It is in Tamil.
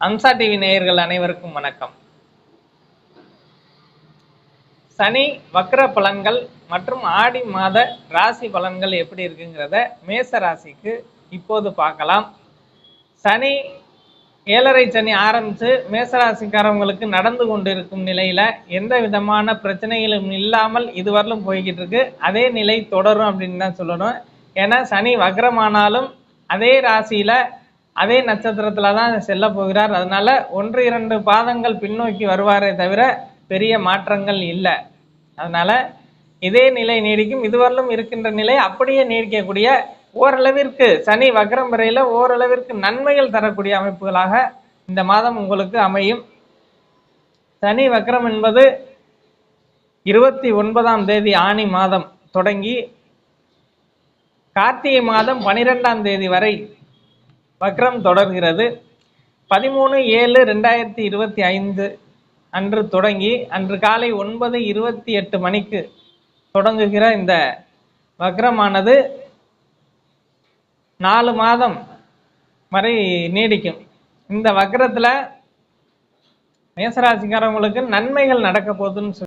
அம்சா டிவி நேயர்கள் அனைவருக்கும் வணக்கம். சனி வக்ர பலன்கள் மற்றும் ஆடி மாத ராசி பலன்கள் எப்படி இருக்குங்கிறத மேச ராசிக்கு இப்போது பார்க்கலாம். சனி ஏழரை சனி ஆரம்பித்து மேசராசிக்காரவங்களுக்கு நடந்து கொண்டிருக்கும் நிலையில எந்த விதமான பிரச்சனைகளும் இல்லாமல் இதுவரையிலும் போய்கிட்டு இருக்கு. அதே நிலை தொடரும் அப்படின்னு தான் சொல்லணும். ஏன்னா சனி வக்ரமானாலும் அதே ராசியில அதே நட்சத்திரத்தில் தான் செல்ல போகிறார். அதனால ஒன்று இரண்டு பாதங்கள் பின்னோக்கி வருவாரே தவிர பெரிய மாற்றங்கள் இல்லை. அதனால இதே நிலை நீடிக்கும். இதுவரையிலும் இருக்கின்ற நிலை அப்படியே நீடிக்கக்கூடிய ஓரளவிற்கு சனி வக்ரம் வரையில ஓரளவிற்கு நன்மைகள் தரக்கூடிய அமைப்புகளாக இந்த மாதம் உங்களுக்கு அமையும். சனி வக்ரம் என்பது இருபத்தி ஒன்பதாம் தேதி ஆணி மாதம் தொடங்கி கார்த்திகை மாதம் பனிரெண்டாம் தேதி வரை வக்ரம் தொடர்கிறது. பதிமூணு ஏழு ரெண்டாயிரத்தி இருபத்தி ஐந்து அன்று தொடங்கி அன்று காலை ஒன்பது இருபத்தி எட்டு மணிக்கு தொடங்குகிற இந்த வக்ரமானது நாலு மாதம் வரை நீடிக்கும். இந்த வக்ரத்தில் மேசராசிக்காரவங்களுக்கு நன்மைகள் நடக்க போகுதுன்னு சொல்லி